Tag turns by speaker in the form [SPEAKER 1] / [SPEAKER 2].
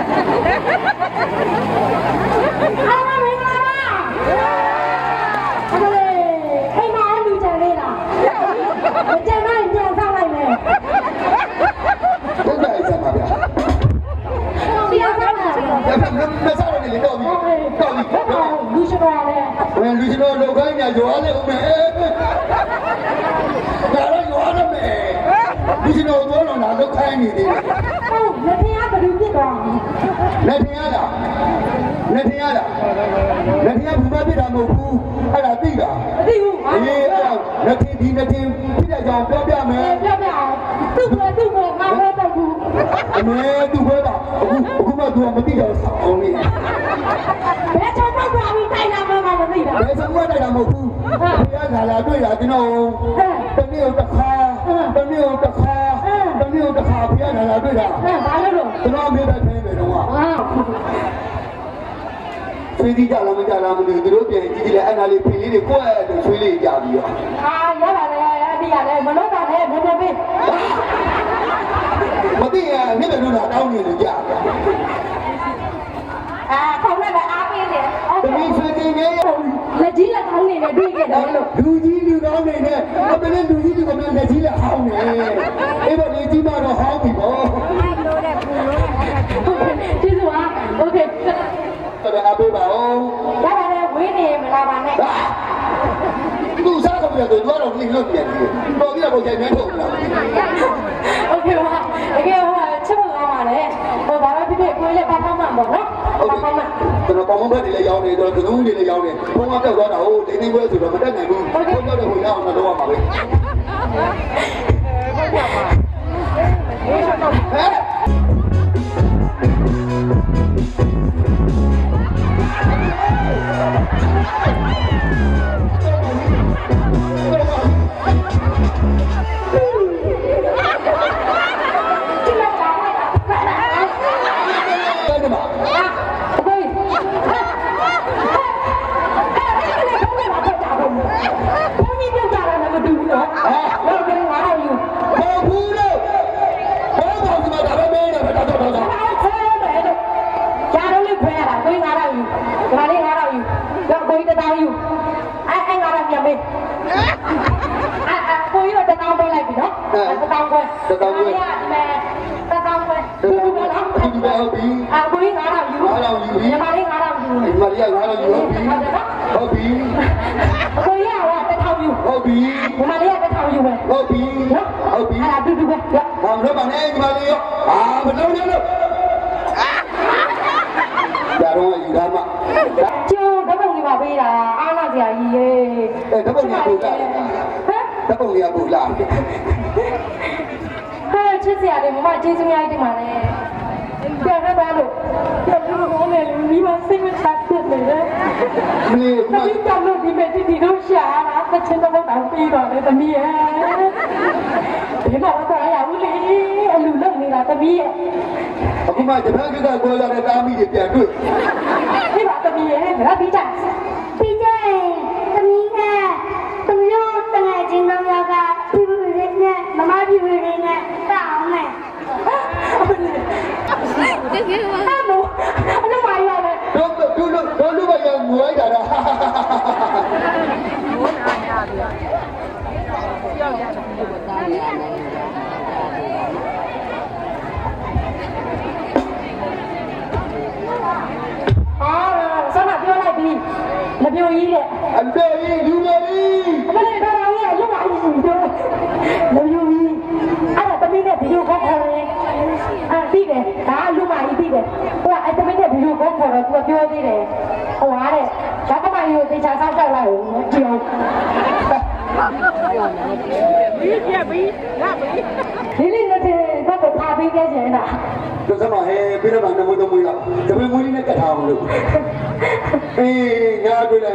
[SPEAKER 1] အားမမင်္ဂလာပါအမလေးအိမ်မှာလူကြံလေးလားမကြံနိုင်ပြန်ဆောင်လိုက်မယ်
[SPEAKER 2] ဟုတ်တယ်ဆရာပါဗျာ
[SPEAKER 1] ဆရာဆောင်လာပြီ
[SPEAKER 2] ဒါပေမဲ့မစားရနေလေတော့ပြီတော့ပြီ
[SPEAKER 1] လူရှိပါလေ
[SPEAKER 2] ဘယ်လူရှင်တို့လောက်ခိုင်းညာရွာလေဦးမယ်ဒါတော့ရွာရမယ် လူရှင်တို့တော့တော့လောက်ခိုင်းနေသေးတယ်
[SPEAKER 1] ဟုတ်လက်ထင်ကဘယ်သူဖြစ်သွားလဲ
[SPEAKER 2] လက်ထင်ရတာလက်ထင်ရတာလက်ထင်ကဘူးမပြတာမဟုတ်ဘူးအဲ့ဒါသိတာ
[SPEAKER 1] မသိဘူး
[SPEAKER 2] အေးအဲ့ဒါလက်ထင်ဒီလက်ထင်ဖြစ်တဲ့ကြောင်ပြောပြမယ်
[SPEAKER 1] ပြောပြအောင်သူ့ဘယ်သူ့ဘယ်ငါဘယ်တော့ဘူး
[SPEAKER 2] အမေသူ့ဘဲပါအခုအခုမှသူကမသိတော့ဆောင်းနေ
[SPEAKER 1] ဘယ်ချောတော့ပါပြီးတိုင်လာမှမမသိတာ
[SPEAKER 2] ဘယ်စကွာတိုက်တာမဟုတ်ဘူးဘုရားလာလာတွေ့တာကျွန်တော်တနေ့တစ်ခါ တနေ့တစ်ခါတနေ့တစ်ခါဘုရားလာလာတွေ့တာ
[SPEAKER 1] ဟဲ့ဘာလို့လို့
[SPEAKER 2] ကျွန်တော်မေးတဲ့ထဲပဲတော့
[SPEAKER 1] ဟာ
[SPEAKER 2] ဆွေးသီးကြလားမကြလားမသိဘူးသူတို့ပြန်ကြည့်ကြည့်လဲအဲ့ဒါလေးဖင်လေးတွေကိုယ့်အတွက်ဆွေးလေးကြပြီးတော့
[SPEAKER 1] အာရပါလေအဒီရလေမလို့ပါနဲ့နည်းနည်းပေး
[SPEAKER 2] မသိရင်နေ့လည်းတော့တောင်းနေလို့ကြတယ်
[SPEAKER 1] အာခေါင်းနဲ့ပဲအားပေးတယ်
[SPEAKER 2] တမီးဆွေးသီးနေရ
[SPEAKER 1] လ က်ကြီးလက်ကောင်းနေနဲ့တွေ့ခဲ့တယ်လို့
[SPEAKER 2] လူကြီးလူကောင်းနေနဲ့အပလည်းလူကြီးလူကောင်းနဲ့လက်ကြီးလက်ဟောင်းနေအဲ့တော့လေကြီးမတော့ဟောင်းပြီပေါ့
[SPEAKER 1] ကျေးဇူးပါโอเค
[SPEAKER 2] တော်အပေးပါဦး
[SPEAKER 1] ရပါလေဝင်းနေမလာပါနဲ့
[SPEAKER 2] သူစားကုန်တယ်ဆိုတော့လိမ့်လို့ပြန်ပြီတော်ပြီတော့ကြိုင်မဲထုတ်လာ
[SPEAKER 1] โอเคပါတကယ်ဟိုချက်ဖို့ကောင်းပါလေဟိုဒါပဲဖြစ်ဖြစ်ကိုယ်လည်းပါဖောင်းမှာပေါ့နော်
[SPEAKER 2] ဟုတ်
[SPEAKER 1] ပါ
[SPEAKER 2] ကဲ့
[SPEAKER 1] ဖောင်းမှာ
[SPEAKER 2] ကျွန်တော် ပေါင်းမဘက်တွေလည်းရောင်းနေတော့ကစုံတွေလည်းရောင်းနေဘုံကပြောက်သွားတာဟိုဒိနေပွဲဆိုတော့မတက်နိုင်ဘူးဘုံပြောက်တဲ့ဟိုရအောင်တော့ရမှာပဲ
[SPEAKER 1] အဲငါတော့ပြန်ပေးအဲအဲကိုင်းတော့တတောင်းပေးလိုက်ပြီနော်တတောင်းခွဲတတောင်းခွဲတတောင်းခွဲဒီလိုပဲနော်
[SPEAKER 2] ဒီပဲဟုတ်ပြီ
[SPEAKER 1] အာကိုင်းငါတော့ယူညီမလေးငါတော့ယူ
[SPEAKER 2] ဒီမရီယာငါတော့ယူဟုတ်ပြီဟုတ်ပြီ
[SPEAKER 1] ကိုင်းကတထောင်ယူ
[SPEAKER 2] ဟုတ်ပြီ
[SPEAKER 1] ညီမလေးကတထောင်ယူပဲ
[SPEAKER 2] ဟု
[SPEAKER 1] အဲဓပုံကြီးပူလာဟမ်
[SPEAKER 2] ဓပုံကြီးပူလာ
[SPEAKER 1] ဟဲ့ချစ်စရာတွေမမကျေးဇူးများတင်ပါနဲ့ပြန်ခဲ့ပါလို့ပြန်လို့ကောင်းတယ်မိမစိတ်မချဖြစ်နေတယ်
[SPEAKER 2] မလေးက
[SPEAKER 1] သမီးကလို့ဒီမဲ့ဒီတို့ရှာတာတစ်ချင်းတော့တောင်းပြီးတော့လေသမီးရဲ့ဒီမှာတော့ရဘူးလေအလူလုံနေတာသမီးရဲ့
[SPEAKER 2] အခုမှတပည့်ကကိုလာတဲ့တားမိတွေပြန်တွေ့
[SPEAKER 1] ဒီပါသမီးရဲ့ငါပြီးကြ
[SPEAKER 3] ပြီးကြရင်သမီးကသမီးတို့တငယ်ချင်းတော့ယောက်ကပြပြလေးနဲ့မမပြပြလေးနဲ့တောင်းမယ်
[SPEAKER 1] တကယ်ပါအမို့အလုံးမရရတယ်
[SPEAKER 2] တို့တို့တို့တို့လူပါရငွေကြတာ
[SPEAKER 1] အာဆန္ဒပြောလိုက်ပြီ မပြောကြီးတဲ့
[SPEAKER 2] အတော်ကြီးလူပါကြီး
[SPEAKER 1] အမလေးတော်တော်ကြီးရုပ်ပါကြီးပြောမပြောကြီးအဲ့ဒါသမီးနဲ့ဗီဒီယိုကောခေါ်တယ်အာပြီးတယ်ဒါလူမကြီးပြီးတယ်ဟိုကအဲ့သမီးနဲ့ဗီဒီယိုကောခေါ်တော့သူကပြောသေးတယ်ဟိုဟာတဲ့ဒါကမှယူတေချာဆောက်ကြောက်လိုက်ဦးပြောဒီလေးနဲ့တော့ဖာပြီးခဲ့ချင်တာ
[SPEAKER 2] တို့စမဟဲပြီးတော့မှနမတော့မွေးလာတပည့်မွေးလေးနဲ့ကတ်ထားအောင်လို့ အေးငါတွေ့တ